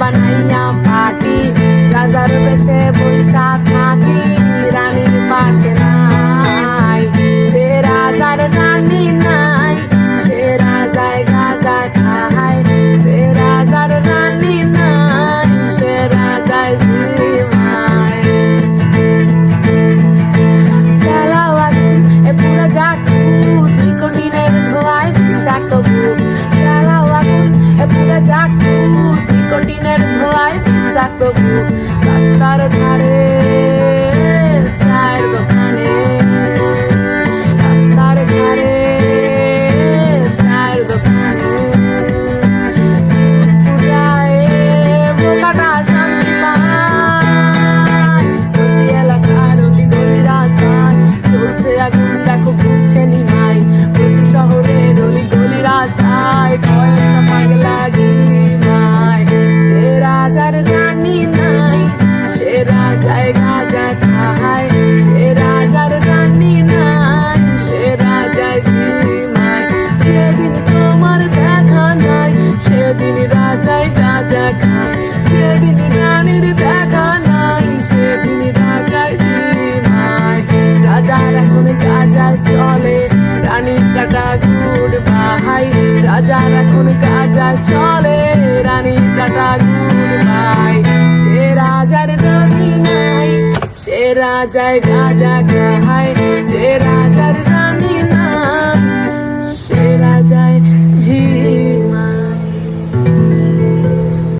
বানাইয়া পাটি। রাজার বেশে বৈশাখ দিনের ধোয়ায় ভিসা তবু রাস্তার ধারে রানীর কাটা গুড় ভাই রাজার এখন কাজা চলে রানীর কাটা গুড় ভাই, সে রাজার নদী নাই, সে রাজায় গাজা খায় সে রাজার